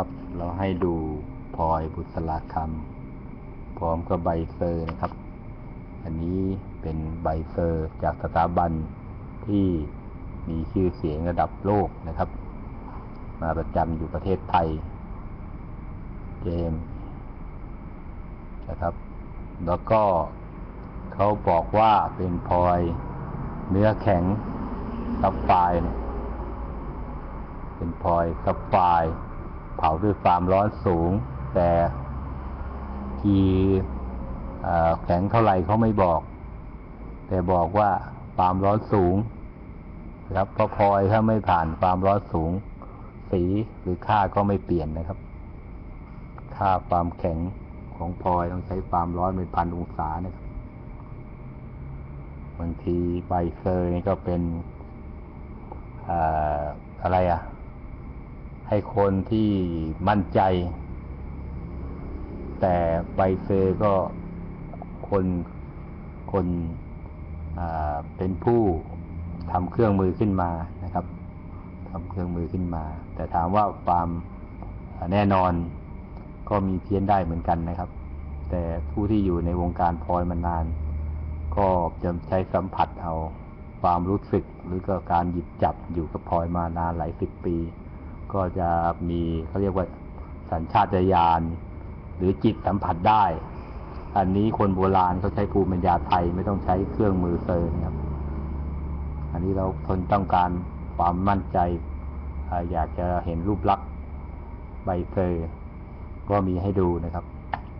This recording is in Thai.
ครับ เราให้ดูพลอยบุษราคำพร้อมกับใบเซอร์นะครับ อันนี้เป็นใบเซอร์จากสถาบันที่มีชื่อเสียงระดับโลกนะครับ มาประจำอยู่ประเทศไทยเจมนะครับ แล้วก็เขาบอกว่าเป็นพลอยเนื้อแข็งซับไฟเป็นพลอยซับไฟร์ เผาด้วยความร้อนสูง แต่ทีแข็งเท่าไหร่เขาไม่บอก แต่บอกว่าความร้อนสูงนะครับเพราะพลอยถ้าไม่ผ่านความร้อนสูง สีหรือค่าก็ไม่เปลี่ยนนะครับ ค่าความแข็งของพลอยต้องใช้ความร้อนเป็นพันองศานะครับบางทีใบเซอร์นี่ก็เป็นออะไรอะ ให้คนที่มั่นใจ แต่ใบเซอร์ก็คนคนเป็นผู้ทำเครื่องมือขึ้นมานะครับทำเครื่องมือขึ้นมา แต่ถามว่าความแน่นอนก็มีเพี้ยนได้เหมือนกันนะครับ แต่ผู้ที่อยู่ในวงการพลอยมานาน ก็จะใช้สัมผัสเอาความรู้สึกหรือก็การหยิบจับอยู่กับพลอยมานานหลายสิบปี ก็จะมีเขาเรียกว่าสัญชาตญาณหรือจิตสัมผัสได้ อันนี้คนโบราณเขาใช้ภูมิปัญญาไทยไม่ต้องใช้เครื่องมือเซอร์นะครับ อันนี้เราคนต้องการความมั่นใจอาอยากจะเห็นรูปลักษณ์ใบเซอร์ก็มีให้ดูนะครับ